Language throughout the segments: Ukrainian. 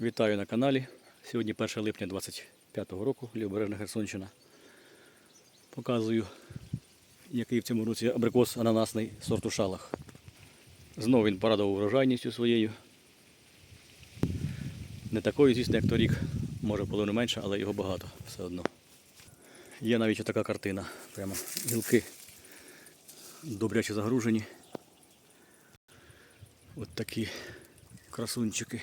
Вітаю на каналі. Сьогодні 1 липня 25 року, Лівобережна Херсонщина. Показую, який в цьому році абрикос ананасний сорту шалах. Знову він порадував урожайністю своєю. Не такою, звісно, як торік, може половину менше, але його багато все одно. Є навіть така картина. Прямо гілки добряче загружені. От такі красунчики.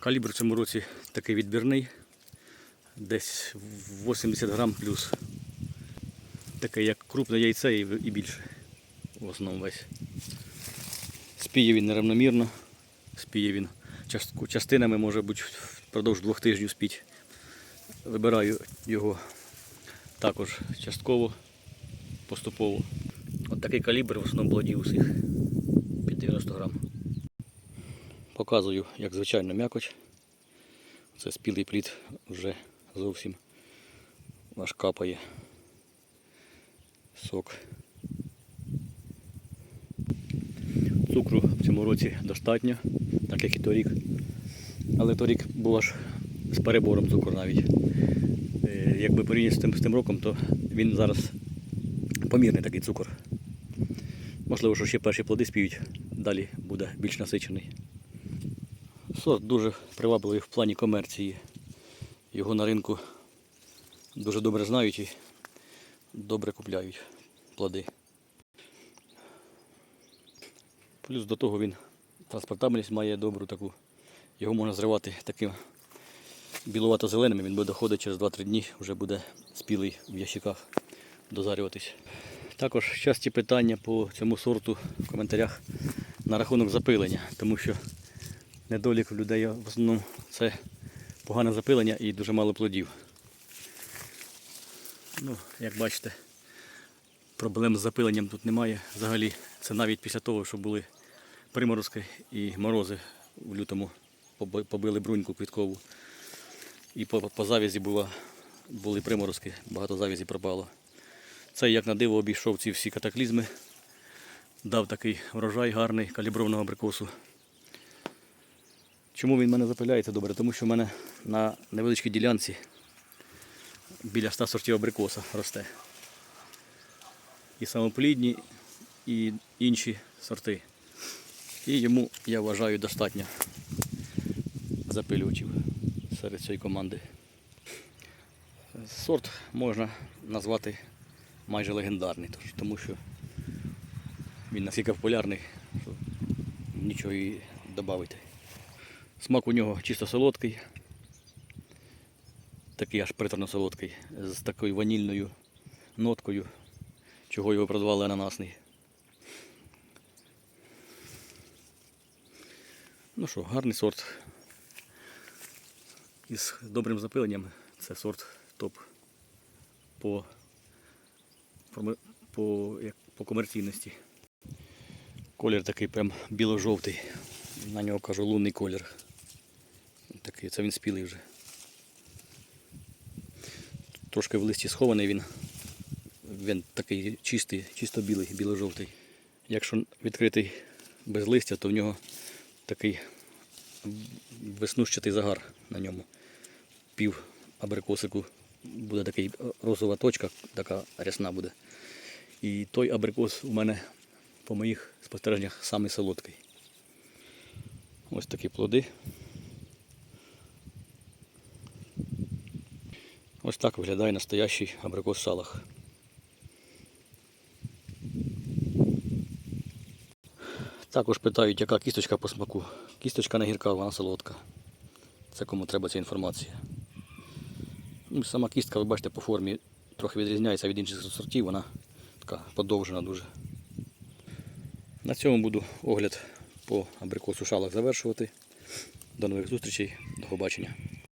Калібр в цьому році такий відбірний. Десь 80 грам плюс. Таке як крупне яйце і більше. В основному весь. Спіє він неравномірно. Спіє він частинами, може бути впродовж двох тижнів спіть. Вибираю його також частково, поступово. От такий калібр в основному плодів усіх під 90 грам. Показую, як звичайно м'якоть. Це спілий плід вже зовсім аж капає сок. Цукру в цьому році достатньо, так як і торік. Але торік був аж з перебором цукру навіть. Е, Якби порівняти з тим, з тим роком, то він зараз помірний такий цукор. Можливо, що ще перші плоди спіють, далі буде більш насичений. Сорт дуже привабливий в плані комерції. Його на ринку дуже добре знають і добре купляють плоди. Плюс до того він транспортабельність має добру таку. Його можна зривати таким білувато-зеленим, він буде доходити через 2-3 дні, вже буде спілий в ящиках дозарюватись. Також часті питання по цьому сорту в коментарях на рахунок запилення, тому що недолік у людей в основному це погане запилення і дуже мало плодів. Ну, як бачите, проблем з запиленням тут немає взагалі. Це навіть після того, що були приморозки і морози в лютому побили бруньку квіткову. І по, по завязі була, були приморозки, багато завязі пропало. Це як на диво обійшов ці всі катаклізми. Дав такий врожай гарний каліброваного абрикосу. Чому він в мене запиляється добре? Тому що в мене на невеличкій ділянці біля 100 сортів абрикоса росте. І самоплідні, і інші сорти. І йому, я вважаю, достатньо запилювачів серед цієї команди. Сорт можна назвати майже легендарний, тому що він настільки популярний, що нічого і додати. Смак у нього чисто солодкий, такий аж приторно солодкий, з такою ванільною ноткою, чого його продавали ананасний. Ну що, гарний сорт. Із добрим запиленням це сорт топ по, по, як, по комерційності. Колір такий прям біло-жовтий. На нього кажу лунний колір. Такий, це він спілий вже. Трошки в листі схований він. Він такий чистий, чисто білий, біло-жовтий. Якщо відкритий без листя, то в нього такий веснущатий загар на ньому. Пів абрикосику буде такий розова точка, така рясна буде. І той абрикос у мене по моїх спостереженнях самий солодкий. Ось такі плоди. Ось так виглядає настоящий абрикос салах. Також питають, яка кісточка по смаку. Кісточка не гірка, вона солодка. Це кому треба ця інформація. Ну, сама кістка, ви бачите, по формі трохи відрізняється від інших сортів, вона така подовжена дуже. На цьому буду огляд по абрикосу шалах завершувати. До нових зустрічей, до побачення.